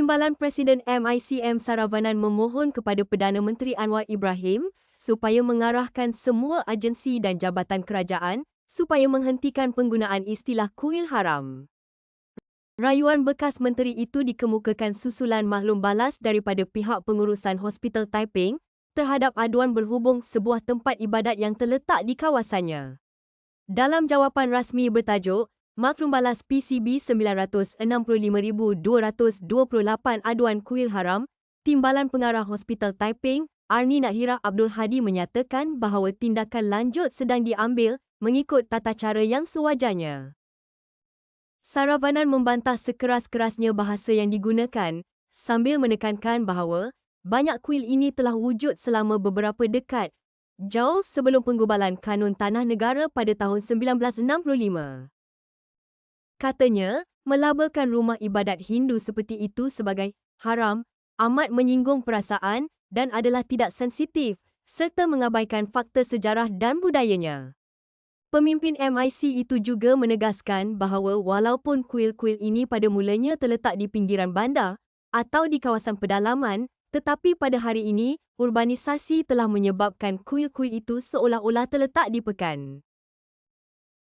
Timbalan Presiden MICM Saravanan memohon kepada Perdana Menteri Anwar Ibrahim supaya mengarahkan semua agensi dan jabatan kerajaan supaya menghentikan penggunaan istilah kuil haram. Rayuan bekas menteri itu dikemukakan susulan maklum balas daripada pihak pengurusan Hospital Taiping terhadap aduan berhubung sebuah tempat ibadat yang terletak di kawasannya. Dalam jawapan rasmi bertajuk, Maklum balas PCB 965,228 aduan kuil haram, Timbalan Pengarah Hospital Taiping, Arni Nakhira Abdul Hadi menyatakan bahawa tindakan lanjut sedang diambil mengikut tata cara yang sewajarnya. Saravanan membantah sekeras-kerasnya bahasa yang digunakan sambil menekankan bahawa banyak kuil ini telah wujud selama beberapa dekad jauh sebelum penggubalan Kanun Tanah Negara pada tahun 1965. Katanya, melabelkan rumah ibadat Hindu seperti itu sebagai haram amat menyinggung perasaan dan adalah tidak sensitif serta mengabaikan fakta sejarah dan budayanya. Pemimpin MIC itu juga menegaskan bahawa walaupun kuil-kuil ini pada mulanya terletak di pinggiran bandar atau di kawasan pedalaman, tetapi pada hari ini, urbanisasi telah menyebabkan kuil-kuil itu seolah-olah terletak di pekan.